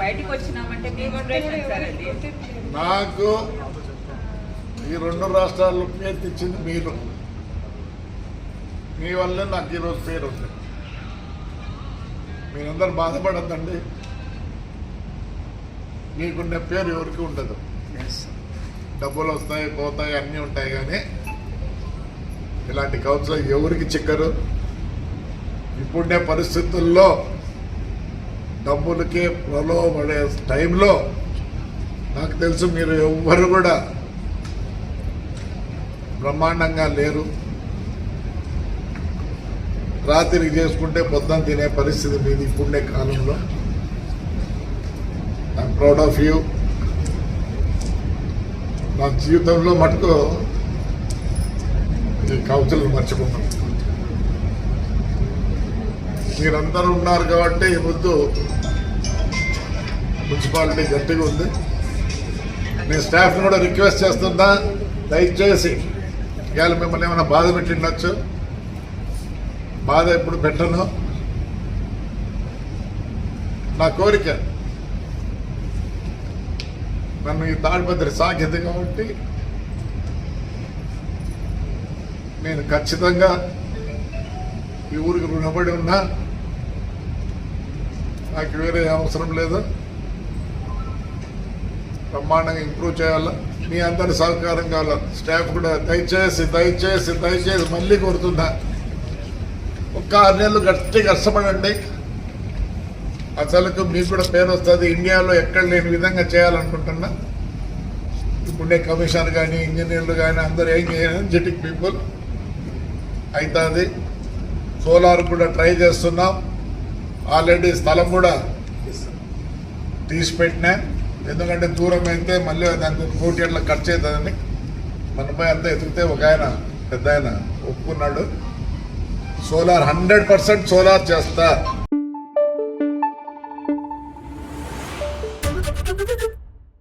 బయటకు వచ్చినామంటే నాకు ఈ రెండు రాష్ట్రాల్లో పేరు తెచ్చింది మీరు. మీ వల్లే నాకు ఈరోజు పేరు ఉంది. మీరందరూ బాధపడద్దండి. మీకున్న పేరు ఎవరికి ఉండదు. డబ్బులు వస్తాయి పోతాయి అన్నీ ఉంటాయి కానీ ఇలాంటి కౌన్సిలర్ ఎవరికి చిక్కరు? ఇప్పుడే పరిస్థితుల్లో డబ్బులకే ప్రలోభడే టైంలో నాకు తెలుసు మీరు ఎవ్వరు కూడా బ్రహ్మాండంగా లేరు. రాత్రి చేసుకుంటే పొద్దున తినే పరిస్థితి మీది ఇప్పుడే కాలంలో. ఐఎమ్ ప్రౌడ్ ఆఫ్ యూ నా జీవితంలో మటుకు ఈ కౌచలను మర్చిపోతున్నాను మీరందరూ ఉన్నారు కాబట్టి ఈ ముద్దు మున్సిపాలిటీ గట్టిగా ఉంది. నేను స్టాఫ్ని కూడా రిక్వెస్ట్ చేస్తున్నా. దయచేసి ఇవాళ మిమ్మల్ని ఏమైనా బాధ పెట్టిండొచ్చు? బాధ ఎప్పుడు పెట్టను. నా కోరిక నన్ను ఈ తాడిపత్రి సాగింది కాబట్టి నేను ఖచ్చితంగా ఈ ఊరికి రుణపడి ఉన్నా. నాకు వేరే అవసరం లేదు? బ్రహ్మాండంగా ఇంప్రూవ్ చేయాలా? మీ అందరి సహకారం కావాలా? స్టాఫ్ కూడా దయచేసి దయచేసి దయచేసి మళ్ళీ కోరుతున్నా. ఒక్క ఆరు నెలలు గట్టి కష్టపడండి. అసలుకు మీకు కూడా పేరు వస్తుంది ఇండియాలో ఎక్కడ లేని విధంగా చేయాలనుకుంటున్నా. ఇప్పుడే కమిషనర్ కానీ ఇంజనీర్లు కానీ అందరూ ఏం ఎనర్జెటిక్ పీపుల్ అవుతుంది సోలార్ కూడా ట్రై చేస్తున్నాం. ఆల్రెడీ స్థలం కూడా తీసిపెట్టినా. ఎందుకంటే దూరం అయితే మళ్ళీ దానికి కోటి ఎట్లా ఖర్చు అవుతుందని మనపై అంతా ఎదిగితే ఒక ఆయన పెద్ద ఆయన ఒప్పుకున్నాడు. సోలార్ హండ్రెడ్ పర్సెంట్ సోలార్ చేస్తా.